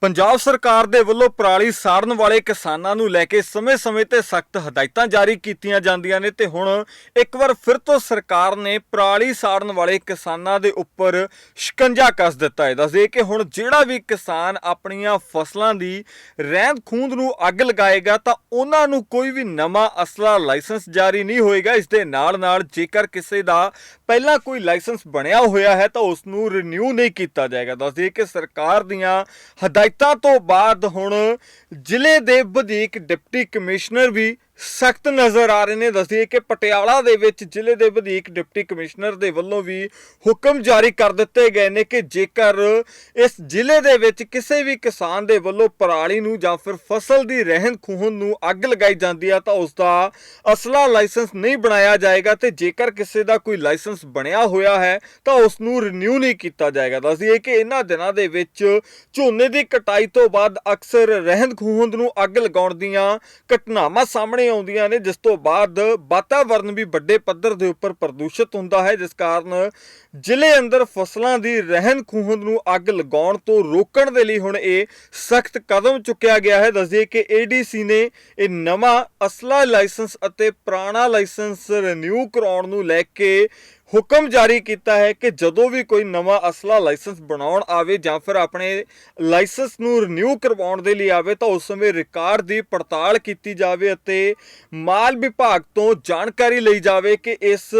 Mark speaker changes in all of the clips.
Speaker 1: ਪੰਜਾਬ ਸਰਕਾਰ ਦੇ ਵੱਲੋਂ ਪਰਾਲੀ ਸਾੜਨ ਵਾਲੇ ਕਿਸਾਨਾਂ ਨੂੰ ਲੈ ਕੇ ਸਮੇਂ-ਸਮੇਂ ਤੇ ਸਖਤ ਹਦਾਇਤਾਂ ਜਾਰੀ ਕੀਤੀਆਂ ਜਾਂਦੀਆਂ ਨੇ ਤੇ ਹੁਣ ਇੱਕ ਵਾਰ ਫਿਰ ਤੋਂ ਸਰਕਾਰ ਨੇ ਪਰਾਲੀ ਸਾੜਨ ਵਾਲੇ ਕਿਸਾਨਾਂ ਦੇ ਉੱਪਰ ਸ਼ਿਕੰਜਾ ਕੱਸ ਦਿੱਤਾ ਹੈ। ਦੱਸਦੇ ਕਿ ਹੁਣ ਜਿਹੜਾ ਵੀ ਕਿਸਾਨ ਆਪਣੀਆਂ ਫਸਲਾਂ ਦੀ ਰਹਿੰਦ ਖੂੰਦ ਨੂੰ ਅੱਗ ਲਗਾਏਗਾ ਤਾਂ ਉਹਨਾਂ ਨੂੰ ਕੋਈ ਵੀ ਨਵਾਂ ਅਸਲਾ ਲਾਇਸੈਂਸ ਜਾਰੀ ਨਹੀਂ ਹੋਏਗਾ। ਇਸ ਦੇ ਨਾਲ-ਨਾਲ ਜੇਕਰ ਕਿਸੇ ਦਾ ਪਹਿਲਾਂ ਕੋਈ ਲਾਇਸੈਂਸ ਬਣਿਆ ਹੋਇਆ ਹੈ ਤਾਂ ਉਸ ਨੂੰ ਰੀਨਿਊ ਨਹੀਂ ਕੀਤਾ ਜਾਏਗਾ। ਦੱਸਦੇ ਕਿ ਸਰਕਾਰ ਦੀਆਂ ਹਦਾਇਤਾਂ ਤੋਂ ਬਾਅਦ ਹੁਣ ਜ਼ਿਲ੍ਹੇ ਦੇ ਵਧੀਕ ਡਿਪਟੀ ਕਮਿਸ਼ਨਰ ਵੀ ਸਖਤ ਨਜ਼ਰ ਆ ਰਹੇ ਨੇ, ਦੱਸਦੀਏ ਕਿ ਪਟਿਆਲਾ ਦੇ ਵਿੱਚ ਜ਼ਿਲ੍ਹੇ ਦੇ ਵਧੀਕ ਡਿਪਟੀ ਕਮਿਸ਼ਨਰ ਦੇ ਵੱਲੋਂ ਵੀ ਹੁਕਮ ਜਾਰੀ ਕਰ ਦਿੱਤੇ ਗਏ ਨੇ ਕਿ ਜੇਕਰ ਇਸ ਜ਼ਿਲ੍ਹੇ ਦੇ ਵਿੱਚ ਕਿਸੇ ਵੀ ਕਿਸਾਨ ਦੇ ਵੱਲੋਂ ਪਰਾਲੀ ਨੂੰ ਜਾਂ ਫਿਰ ਫਸਲ ਦੀ ਰਹਿੰਦ ਖੂਹਣ ਨੂੰ ਅੱਗ ਲਗਾਈ ਜਾਂਦੀ ਹੈ ਤਾਂ ਉਸ ਦਾ ਅਸਲਾ ਲਾਇਸੈਂਸ ਨਹੀਂ ਬਣਾਇਆ ਜਾਏਗਾ ਤੇ ਜੇਕਰ ਕਿਸੇ ਦਾ ਕੋਈ ਲਾਇਸੈਂਸ ਬਣਿਆ ਹੋਇਆ ਹੈ, ਤਾਂ ਉਸ ਨੂੰ ਰੀਨਿਊ ਨਹੀਂ ਕੀਤਾ ਜਾਏਗਾ। ਦੱਸਦੀਏ ਕਿ ਇਹਨਾਂ ਦਿਨਾਂ ਦੇ ਵਿੱਚ ਝੋਨੇ ਦੀ ਕਟਾਈ ਤੋਂ ਬਾਅਦ ਅਕਸਰ ਰਹਿੰਦ ਖੂਹੰਦ ਨੂੰ ਅੱਗ ਲਗਾਉਣ ਦੀਆਂ ਘਟਨਾਵਾਂ ਸਾਹਮਣੇ ਆਉਂਦੀਆਂ ਨੇ, ਜਿਸ ਤੋਂ ਬਾਅਦ ਵਾਤਾਵਰਣ ਵੀ ਵੱਡੇ ਪੱਧਰ ਦੇ ਉੱਪਰ ਪ੍ਰਦੂਸ਼ਿਤ ਹੁੰਦਾ ਹੈ, ਜਿਸ ਕਾਰਨ ਜ਼ਿਲ੍ਹੇ ਅੰਦਰ ਫਸਲਾਂ ਦੀ ਰਹਿਣ ਖੂਹੰਦ ਨੂੰ ਅੱਗ ਲਗਾਉਣ ਤੋਂ ਰੋਕਣ ਦੇ ਲਈ ਹੁਣ ਇਹ ਸਖਤ ਕਦਮ ਚੁੱਕਿਆ ਗਿਆ ਹੈ। ਦੱਸਦੇ ਕਿ ਏਡੀਸੀ ਨੇ ਇਹ ਨਵਾਂ ਅਸਲਾ ਲਾਇਸੈਂਸ ਅਤੇ ਪੁਰਾਣਾ ਲਾਇਸੈਂਸ ਰਿਨਿਊ ਕਰਾਉਣ ਨੂੰ ਲੈ ਕੇ ਹੁਕਮ ਜਾਰੀ ਕੀਤਾ ਹੈ ਕਿ ਜਦੋਂ ਵੀ ਕੋਈ ਨਵਾਂ ਅਸਲਾ ਲਾਇਸੈਂਸ ਬਣਾਉਣ ਆਵੇ ਜਾਂ ਫਿਰ ਆਪਣੇ ਲਾਇਸੈਂਸ ਨੂੰ ਰੀਨਿਊ ਕਰਵਾਉਣ ਦੇ ਲਈ ਆਵੇ ਤਾਂ ਉਸ ਸਮੇਂ ਰਿਕਾਰਡ ਦੀ ਪੜਤਾਲ ਕੀਤੀ ਜਾਵੇ ਅਤੇ ਮਾਲ ਵਿਭਾਗ ਤੋਂ ਜਾਣਕਾਰੀ ਲਈ ਜਾਵੇ ਕਿ ਇਸ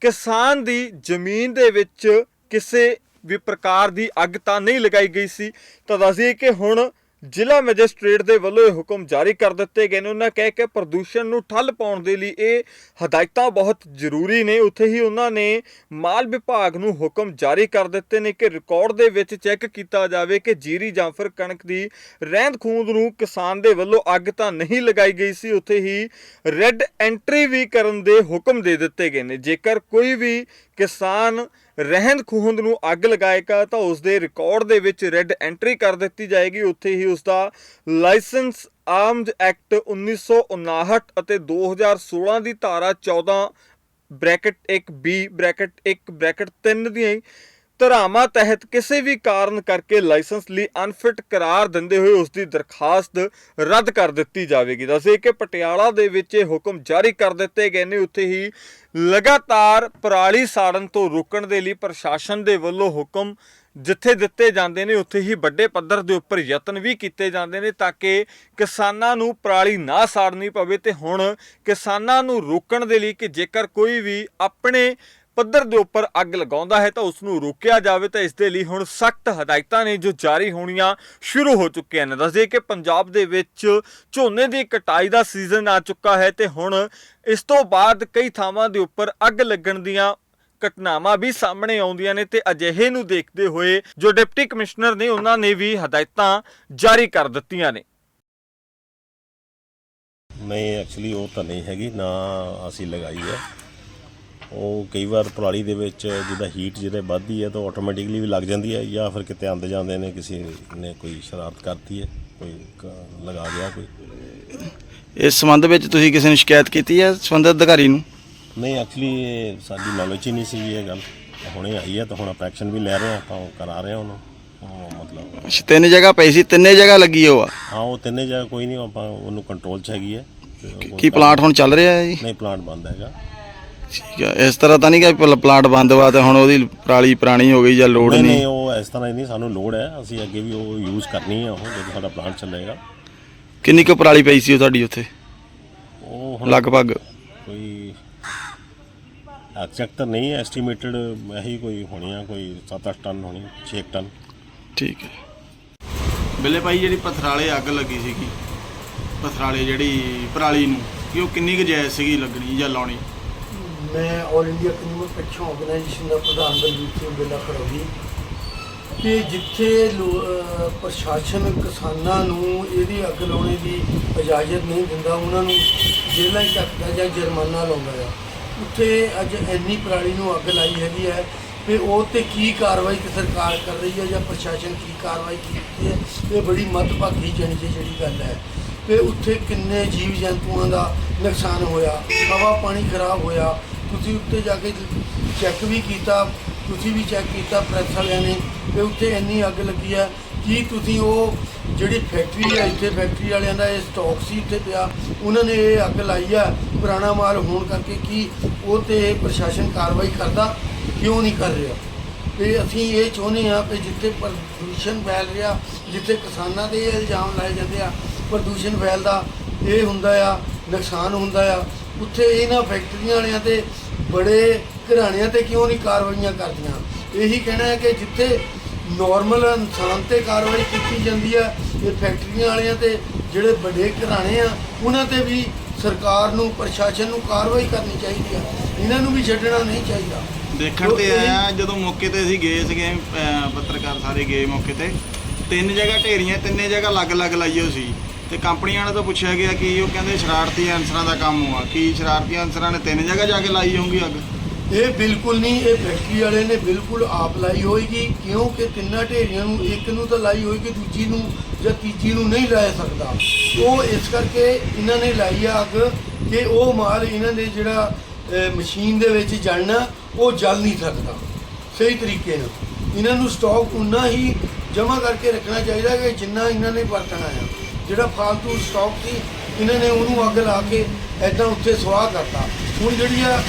Speaker 1: ਕਿਸਾਨ ਦੀ ਜ਼ਮੀਨ ਦੇ ਵਿੱਚ ਕਿਸੇ ਵੀ ਪ੍ਰਕਾਰ ਦੀ ਅੱਗ ਤਾਂ ਨਹੀਂ ਲਗਾਈ ਗਈ ਸੀ। ਤਾਂ ਦੱਸਈਏ ਕਿ ਹੁਣ ਜ਼ਿਲ੍ਹਾ ਮੈਜਿਸਟ੍ਰੇਟ ਦੇ ਵੱਲੋਂ ਇਹ ਹੁਕਮ ਜਾਰੀ ਕਰ ਦਿੱਤੇ ਗਏ ਨੇ। ਉਹਨਾਂ ਕਹਿ ਕੇ ਪ੍ਰਦੂਸ਼ਣ ਨੂੰ ਠੱਲ ਪਾਉਣ ਦੇ ਲਈ ਇਹ ਹਦਾਇਤਾਂ ਬਹੁਤ ਜ਼ਰੂਰੀ ਨੇ। ਉੱਥੇ ਹੀ ਉਹਨਾਂ ਨੇ ਮਾਲ ਵਿਭਾਗ ਨੂੰ ਹੁਕਮ ਜਾਰੀ ਕਰ ਦਿੱਤੇ ਨੇ ਕਿ ਰਿਕਾਰਡ ਦੇ ਵਿੱਚ ਚੈੱਕ ਕੀਤਾ ਜਾਵੇ ਕਿ ਜੀਰੀ ਜਾਂ ਫਿਰ ਕਣਕ ਦੀ ਰਹਿੰਦ ਖੂੰਦ ਨੂੰ ਕਿਸਾਨ ਦੇ ਵੱਲੋਂ ਅੱਗ ਤਾਂ ਨਹੀਂ ਲਗਾਈ ਗਈ ਸੀ। ਉੱਥੇ ਹੀ ਰੈੱਡ ਐਂਟਰੀ ਵੀ ਕਰਨ ਦੇ ਹੁਕਮ ਦੇ ਦਿੱਤੇ ਗਏ ਨੇ। ਜੇਕਰ ਕੋਈ ਵੀ ਕਿਸਾਨ ਰਹਿੰਦ ਖੂੰਦ ਨੂੰ ਅੱਗ ਲਗਾਏਗਾ ਤਾਂ ਉਸ ਦੇ ਰਿਕਾਰਡ ਦੇ ਵਿੱਚ ਰੈੱਡ ਐਂਟਰੀ ਕਰ ਦਿੱਤੀ ਜਾਏਗੀ। ਉੱਥੇ ਹੀ ਉਸ ਦਾ ਲਾਇਸੈਂਸ ਆਰਮਡ ਐਕਟ 1959 ਅਤੇ 2016 ਦੀ ਧਾਰਾ 14 ਬ੍ਰੈਕਟ 1 ਬੀ ਬ੍ਰੈਕਟ 1 ਬ੍ਰੈਕਟ 3 ਦੀਆਂ ਧਾਰਾਵਾਂ ਤਹਿਤ ਕਿਸੇ ਵੀ ਕਾਰਨ ਕਰਕੇ ਲਾਇਸੈਂਸ ਲਈ ਅਨਫਿਟ ਕਰਾਰ ਦਿੰਦੇ ਹੋਏ ਉਸ ਦੀ ਦਰਖਾਸਤ ਰੱਦ ਕਰ ਦਿੱਤੀ ਜਾਵੇਗੀ। ਦੱਸੇ ਕਿ ਪਟਿਆਲਾ ਦੇ ਵਿੱਚ ਇਹ ਹੁਕਮ ਜਾਰੀ ਕਰ ਦਿੱਤੇ ਗਏ ਨੇ। ਉੱਥੇ ਹੀ ਲਗਾਤਾਰ ਪਰਾਲੀ ਸਾੜਨ ਤੋਂ ਰੋਕਣ ਦੇ ਲਈ ਪ੍ਰਸ਼ਾਸਨ ਦੇ ਵੱਲੋਂ ਹੁਕਮ ਜਿੱਥੇ ਦਿੱਤੇ ਜਾਂਦੇ ਨੇ, ਉੱਥੇ ਹੀ ਵੱਡੇ ਪੱਧਰ ਦੇ ਉੱਪਰ ਯਤਨ ਵੀ ਕੀਤੇ ਜਾਂਦੇ ਨੇ ਤਾਂ ਕਿ ਕਿਸਾਨਾਂ ਨੂੰ ਪਰਾਲੀ ਨਾ ਸਾੜਨੀ ਪਵੇ ਤੇ ਹੁਣ ਕਿਸਾਨਾਂ ਨੂੰ ਰੋਕਣ ਦੇ ਲਈ ਕਿ ਜੇਕਰ ਕੋਈ ਵੀ ਆਪਣੇ ਪੱਧਰ ਦੇ ਉੱਪਰ ਅੱਗ ਲਗਾਉਂਦਾ ਹੈ ਤਾਂ ਉਸ ਨੂੰ ਰੋਕਿਆ ਜਾਵੇ ਤਾਂ ਇਸ ਦੇ ਲਈ ਹੁਣ ਸਖਤ ਹਦਾਇਤਾਂ ਨੇ ਜੋ ਜਾਰੀ ਹੋਣੀਆਂ ਸ਼ੁਰੂ ਹੋ ਚੁੱਕੀਆਂ ਨੇ। ਦੱਸਦੇ ਕਿ ਪੰਜਾਬ ਦੇ ਵਿੱਚ ਝੋਨੇ ਦੀ ਕਟਾਈ ਦਾ ਸੀਜ਼ਨ ਆ ਚੁੱਕਾ ਹੈ ਤੇ ਹੁਣ ਇਸ ਤੋਂ ਬਾਅਦ ਕਈ ਥਾਵਾਂ ਦੇ ਉੱਪਰ ਅੱਗ ਲੱਗਣ ਦੀਆਂ ਘਟਨਾਵਾਂ ਵੀ ਸਾਹਮਣੇ ਆਉਂਦੀਆਂ ਨੇ ਤੇ ਅਜਿਹੇ ਨੂੰ ਦੇਖਦੇ ਹੋਏ ਜੋ ਡਿਪਟੀ ਕਮਿਸ਼ਨਰ ਨੇ ਉਹਨਾਂ ਨੇ ਵੀ ਹਦਾਇਤਾਂ ਜਾਰੀ ਕਰ ਦਿੱਤੀਆਂ ਨੇ।
Speaker 2: ਨਹੀਂ ਐਕਚੁਅਲੀ ਉਹ ਤਾਂ ਨਹੀਂ ਹੈਗੀ, ਨਾ ਅਸੀਂ ਲਗਾਈ ਹੈ। ਉਹ ਕਈ ਵਾਰ ਪਰਾਲੀ ਦੇ ਵਿੱਚ ਜਿਹਦਾ ਹੀਟ ਜਿਹਦੇ ਵੱਧਦੀ ਹੈ ਤਾਂ ਆਟੋਮੈਟਿਕਲੀ ਵੀ ਲੱਗ ਜਾਂਦੀ ਹੈ ਜਾਂ ਫਿਰ ਕਿਤੇ ਆਉਂਦੇ ਜਾਂਦੇ ਨੇ ਕਿਸੇ ਨੇ ਕੋਈ ਸ਼ਰਾਰਤ ਕਰਤੀ ਹੈ ਕੋਈ ਕ- ਲਗਾ ਗਿਆ ਕੋਈ।
Speaker 3: ਇਸ ਸੰਬੰਧ ਵਿੱਚ ਤੁਸੀਂ ਕਿਸੇ ਨੂੰ ਸ਼ਿਕਾਇਤ ਕੀਤੀ ਹੈ ਸੰਬੰਧਿਤ ਅਧਿਕਾਰੀ ਨੂੰ?
Speaker 2: ਨਹੀਂ ਐਕਚੁਅਲੀ ਸਾਡੀ ਨੌਲੇਜ ਹੀ ਨਹੀਂ ਸੀ ਇਹ ਗੱਲ। ਹੁਣੇ ਆਈ ਹੈ ਤਾਂ ਹੁਣ ਆਪਾਂ ਐਕਸ਼ਨ ਵੀ ਲੈ ਰਹੇ ਹਾਂ ਆਪਾਂ ਉਹ ਕਰਾ ਰਹੇ ਹਾਂ ਉਹਨੂੰ। ਉਹ ਮਤਲਬ
Speaker 3: ਅੱਛਾ, ਤਿੰਨ ਜਗ੍ਹਾ ਪਈ ਸੀ ਤਿੰਨੇ ਜਗ੍ਹਾ ਲੱਗੀ ਉਹ? ਆ
Speaker 2: ਹਾਂ ਉਹ ਤਿੰਨੇ ਜਗ੍ਹਾ ਕੋਈ ਨਹੀਂ ਆਪਾਂ ਉਹਨੂੰ ਕੰਟਰੋਲ 'ਚ ਹੈਗੀ ਹੈ। ਤੇ ਉਹ
Speaker 3: ਕੀ ਪਲਾਂਟ ਹੁਣ ਚੱਲ ਰਿਹਾ ਹੈ ਜੀ?
Speaker 2: ਨਹੀਂ ਪਲਾਂਟ ਬੰਦ ਹੈਗਾ।
Speaker 3: ਠੀਕ ਹੈ ਇਸ ਤਰ੍ਹਾਂ ਤਾਂ ਨਹੀਂ ਕਿ ਪਲ- ਪਲਾਂਟ ਬੰਦ ਵਾ ਤੇ ਹੁਣ ਉਹਦੀ ਪਰਾਲੀ ਪੁਰਾਣੀ ਹੋ ਗਈ ਜਾਂ ਲੋੜ
Speaker 2: ਨਹੀਂ
Speaker 3: ਨਹੀਂ।
Speaker 2: ਨਹੀਂ ਉਹ ਇਸ ਤਰ੍ਹਾਂ ਹੀ ਨਹੀਂ ਸਾਨੂੰ ਲੋੜ ਹੈ। ਅਸੀਂ ਅੱਗੇ ਵੀ ਉਹ ਯੂਜ਼ ਕਰਨੀ ਹੈ ਉਹ ਜਦੋਂ ਸਾਡਾ ਪਲਾਂਟ ਚੱਲੇਗਾ।
Speaker 3: ਕਿੰਨੀ ਕੁ ਪਰਾਲੀ ਪਈ ਸੀ ਉਹ ਤੁਹਾਡੀ ਉੱਥੇ?
Speaker 2: ਉਹ ਹੁਣ
Speaker 3: ਲਗਭਗ।
Speaker 2: ਕੋਈ ਐਗਜ਼ੈਕਟ ਤਾਂ ਨਹੀਂ ਐਸਟੀਮੇਟਡ ਇਹੀ ਕੋਈ ਹੋਣੀ ਆ ਕੋਈ 7-8 ਟਨ ਹੋਣੀ 6 ਟਨ।
Speaker 3: ਠੀਕ ਹੈ। ਬਿੱਲੇ ਭਾਈ ਜਿਹੜੀ ਪਥਰਾਲੇ ਅੱਗ ਲੱਗੀ ਸੀਗੀ ਪਥਰਾਲੇ ਜਿਹੜੀ ਪਰਾਲੀ ਨੂੰ ਕਿ ਉਹ ਕਿੰਨੀ ਕੁ ਜਾਇਜ਼ ਸੀਗੀ ਲੱਗਣੀ ਜਾਂ ਲਾਉਣੀ?
Speaker 4: ਮੈਂ all India consumer action organisation ਦਾ ਪ੍ਰਧਾਨ ਬਲਜੀਤ ਸਿੰਘ ਬੇਲਾ ਖੜੋਗੀ ਕਿ ਜਿੱਥੇ ਲੋ- ਪ੍ਰਸ਼ਾਸਨ ਕਿਸਾਨਾਂ ਨੂੰ ਇਹਦੀ ਅੱਗ ਲਾਉਣੇ ਦੀ ਇਜਾਜ਼ਤ ਨਹੀਂ ਦਿੰਦਾ, ਉਹਨਾਂ ਨੂੰ ਜੇਲ੍ਹਾਂ 'ਚ ਰੱਖਦਾ ਜਾਂ ਜੁਰਮਾਨਾ ਲਾਉਂਦਾ ਆ। ਉੱਥੇ ਅੱਜ ਇੰਨੀ ਪਰਾਲੀ ਨੂੰ ਅੱਗ ਲਾਈ ਹੈਗੀ ਹੈ ਤੇ ਉਹ ਤੇ ਕੀ ਕਾਰਵਾਈ ਕਿ ਸਰਕਾਰ ਕਰ ਰਹੀ ਹੈ ਜਾਂ ਪ੍ਰਸ਼ਾਸਨ ਕੀ ਕਾਰਵਾਈ ਕੀਤੀ ਹੈ ਇਹ ਬੜੀ ਮੱਦਭਾਗੀ ਜਣੀ ਜਿਹੜੀ ਗੱਲ ਹੈ। ਤੇ ਉੱਥੇ ਕਿੰਨੇ ਜੀਵ ਜੰਤੂਆਂ ਦਾ ਨੁਕਸਾਨ ਹੋਇਆ, ਹਵਾ ਪਾਣੀ ਖਰਾਬ ਹੋਇਆ ਤੁਸੀਂ ਉੱਤੇ ਜਾ ਕੇ ਚੈੱਕ ਵੀ ਕੀਤਾ, ਤੁਸੀਂ ਵੀ ਚੈੱਕ ਕੀਤਾ ਪ੍ਰੈਸ ਵਾਲਿਆਂ ਨੇ ਕਿ ਉੱਥੇ ਇੰਨੀ ਅੱਗ ਲੱਗੀ ਹੈ ਕੀ ਤੁਸੀਂ ਉਹ ਜਿਹੜੀ ਫੈਕਟਰੀ ਹੈ ਇੱਥੇ ਫੈਕਟਰੀ ਵਾਲਿਆਂ ਦਾ ਇਹ ਸਟਾਕ ਸੀ ਇੱਥੇ ਪਿਆ, ਉਹਨਾਂ ਨੇ ਇਹ ਅੱਗ ਲਾਈ ਆ, ਪੁਰਾਣਾ ਮਾਲ ਹੋਣ ਕਰਕੇ ਕੀ ਉਹ ਤੇ ਪ੍ਰਸ਼ਾਸਨ ਕਾਰਵਾਈ ਕਰਦਾ, ਕਿਉਂ ਨਹੀਂ ਕਰ ਰਿਹਾ? ਤੇ ਅਸੀਂ ਇਹ ਚਾਹੁੰਦੇ ਆ ਕਿ ਜਿੱਥੇ ਪ੍ਰਦੂਸ਼ਣ ਫੈਲ ਰਿਹਾ, ਜਿੱਥੇ ਕਿਸਾਨਾਂ ਦੇ ਇਹ ਇਲਜ਼ਾਮ ਲਾਏ ਜਾਂਦੇ ਆ ਪ੍ਰਦੂਸ਼ਣ ਫੈਲਦਾ ਇਹ ਹੁੰਦਾ ਆ ਨੁਕਸਾਨ ਹੁੰਦਾ ਆ। ਉੱਥੇ ਇਹਨਾਂ ਫੈਕਟਰੀਆਂ ਵਾਲਿਆਂ ਤੇ ਬੜੇ ਘਰਾਣਿਆਂ ਤੇ ਕਿਉਂ ਨਹੀਂ ਕਾਰਵਾਈਆਂ ਕਰਦੀਆਂ? ਇਹੀ ਕਹਿਣਾ ਹੈ ਕਿ ਜਿੱਥੇ ਨਾਰਮਲ ਇਨਸਾਨ ਤੇ ਕਾਰਵਾਈ ਕੀਤੀ ਜਾਂਦੀ ਹੈ ਇਹ ਫੈਕਟਰੀਆਂ ਵਾਲਿਆਂ ਤੇ ਜਿਹੜੇ ਵੱਡੇ ਘਰਾਣੇ ਆ ਉਹਨਾਂ ਤੇ ਵੀ ਸਰਕਾਰ ਨੂੰ ਪ੍ਰਸ਼ਾਸਨ ਨੂੰ ਕਾਰਵਾਈ ਕਰਨੀ ਚਾਹੀਦੀ ਆ। ਇਹਨਾਂ ਨੂੰ ਵੀ ਛੱਡਣਾ ਨਹੀਂ ਚਾਹੀਦਾ।
Speaker 3: ਦੇਖਣ ਤੇ ਆਇਆ ਜਦੋਂ ਮੌਕੇ ਤੇ ਅਸੀਂ ਗਏ ਸੀਗੇ ਪੱਤਰਕਾਰ ਸਾਰੇ ਗਏ ਮੌਕੇ ਤੇ। ਤਿੰਨ ਜਗ੍ਹਾ ਢੇਰੀਆਂ ਤਿੰਨੇ ਜਗ੍ਹਾ ਅਲੱਗ-ਅਲੱਗ ਲਾਈ ਹੋਈ ਸੀ। ਤੇ ਕੰਪਨੀ ਵਾਲਿਆਂ ਤੋਂ ਪੁੱਛਿਆ ਗਿਆ ਕਿ ਉਹ ਕਹਿੰਦੇ ਸ਼ਰਾਰਤੀ ਅਨਸਰਾਂ ਦਾ ਕੰਮ ਆ ਕੀ ਸ਼ਰਾਰਤੀ ਅਨਸਰਾਂ ਨੇ ਤਿੰਨ ਜਗ੍ਹਾ ਜਾ ਕੇ ਲਾਈ ਹੋਊਗੀ ਅੱਗ?
Speaker 4: ਇਹ ਬਿਲਕੁਲ ਨਹੀਂ, ਇਹ ਫੈਕਟਰੀ ਵਾਲੇ ਨੇ ਬਿਲਕੁਲ ਆਪ ਲਾਈ ਹੋਏਗੀ, ਕਿਉਂਕਿ ਤਿੰਨਾਂ ਢੇਰੀਆਂ ਨੂੰ, ਇੱਕ ਨੂੰ ਤਾਂ ਲਾਈ ਹੋਏਗੀ, ਦੂਜੀ ਨੂੰ ਜਾਂ ਤੀਜੀ ਨੂੰ ਨਹੀਂ ਲਾਇਆ ਸਕਦਾ। ਉਹ ਇਸ ਕਰਕੇ ਇਹਨਾਂ ਨੇ ਲਾਈ ਆ ਅੱਗ ਕਿ ਉਹ ਮਾਲ ਇਹਨਾਂ ਦੇ ਜਿਹੜਾ ਮਸ਼ੀਨ ਦੇ ਵਿੱਚ ਜਲਣਾ, ਉਹ ਜਲ ਨਹੀਂ ਸਕਦਾ। ਸਹੀ ਤਰੀਕੇ ਨਾਲ। ਇਹਨਾਂ ਨੂੰ ਸਟਾਕ ਉਨਾ ਹੀ ਜਮ੍ਹਾਂ ਕਰਕੇ ਰੱਖਣਾ ਚਾਹੀਦਾ ਕਿ ਜਿੰਨਾ ਇਹਨਾਂ ਨੇ ਵਰਤਣਾ ਆ। ਜਿਹੜਾ ਫਾਲਤੂ ਸਟਾਕ ਸੀ, ਇਹਨਾਂ ਨੇ ਉਹਨੂੰ ਅੱਗ ਲਾ ਕੇ ਐਦਾਂ ਉੱਥੇ ਸੁਆਹ ਕਰਤਾ। ਹੁਣ ਜਿਹੜੀ ਆ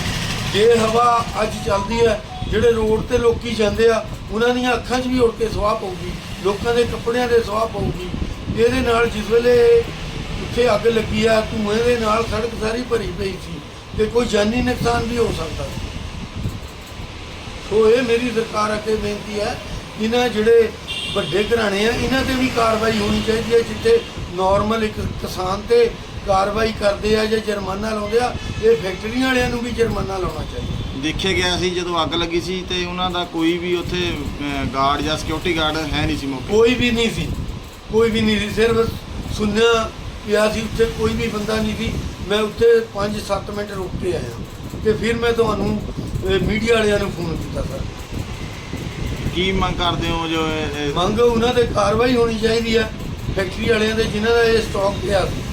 Speaker 4: ਜੇ ਹਵਾ ਅੱਜ ਚੱਲਦੀ ਹੈ ਜਿਹੜੇ ਰੋਡ ਤੇ ਲੋਕੀ ਜਾਂਦੇ ਆ, ਉਹਨਾਂ ਦੀਆਂ ਅੱਖਾਂ 'ਚ ਵੀ ਉੜ ਕੇ ਸੁਆਹ ਪਊਗੀ, ਲੋਕਾਂ ਦੇ ਕੱਪੜਿਆਂ ਦੇ ਸੁਆਹ ਪਊਗੀ। ਇਹਦੇ ਨਾਲ ਜਿਸ ਵੇਲੇ ਉੱਥੇ ਅੱਗ ਲੱਗੀ ਆ, ਧੂਏ ਦੇ ਨਾਲ ਸੜਕ ਸਾਰੀ ਭਰੀ ਪਈ ਸੀ ਤੇ ਕੋਈ ਜਾਨੀ ਨੁਕਸਾਨ ਵੀ ਹੋ ਸਕਦਾ ਸੀ। ਸੋ ਇਹ ਮੇਰੀ ਸਰਕਾਰ ਅੱਗੇ ਬੇਨਤੀ ਹੈ, ਇਹਨਾਂ ਜਿਹੜੇ ਵੱਡੇ ਘਰਾਣੇ ਆ ਇਹਨਾਂ ਤੇ ਵੀ ਕਾਰਵਾਈ ਹੋਣੀ ਚਾਹੀਦੀ ਹੈ ਜਿੱਥੇ ਨਾਰਮਲ ਇੱਕ ਕਿਸਾਨ ਤੇ ਕਾਰਵਾਈ ਕਰਦੇ ਆ ਜਾਂ ਜੁਰਮਾਨਾ ਲਾਉਂਦੇ ਆ ਇਹ ਫੈਕਟਰੀਆਂ ਵਾਲਿਆਂ ਨੂੰ ਵੀ ਜੁਰਮਾਨਾ ਲਾਉਣਾ ਚਾਹੀਦਾ।
Speaker 3: ਦੇਖਿਆ ਗਿਆ ਸੀ ਜਦੋਂ ਅੱਗ ਲੱਗੀ ਸੀ ਤੇ ਉਹਨਾਂ ਦਾ ਕੋਈ ਵੀ ਉੱਥੇ ਗਾਰਡ ਜਾਂ ਸਿਕਿਉਰਿਟੀ ਗਾਰਡ ਹੈ ਨਹੀਂ ਸੀ ਮੌਕੇ
Speaker 4: ਕੋਈ ਵੀ ਨਹੀਂ ਸੀ ਕੋਈ ਵੀ ਨਹੀਂ ਸੀ ਸਿਰਫ ਸੁਣਿਆ ਪਿਆ ਸੀ ਉੱਥੇ ਕੋਈ ਵੀ ਬੰਦਾ ਨਹੀਂ ਸੀ। ਮੈਂ ਉੱਥੇ 5-7 ਮਿੰਟ ਰੁਕ ਕੇ ਆਇਆ ਤੇ ਫਿਰ ਮੈਂ ਤੁਹਾਨੂੰ ਮੀਡੀਆ ਵਾਲਿਆਂ ਨੂੰ ਫੋਨ ਕੀਤਾ ਸਰ
Speaker 3: ਕੀ ਮੰਗ ਕਰਦੇ ਹੋ ਜੋ ਇਹ- ਇਹ-
Speaker 4: ਮੰਗ ਉਹਨਾਂ ਤੇ ਕਾਰਵਾਈ ਹੋਣੀ ਚਾਹੀਦੀ ਆ। ਫੈਕਟਰੀ ਵਾਲਿਆਂ ਦੇ ਜਿਨ੍ਹਾਂ ਦਾ ਇਹ ਸਟਾਕ ਪਿਆ ਸੀ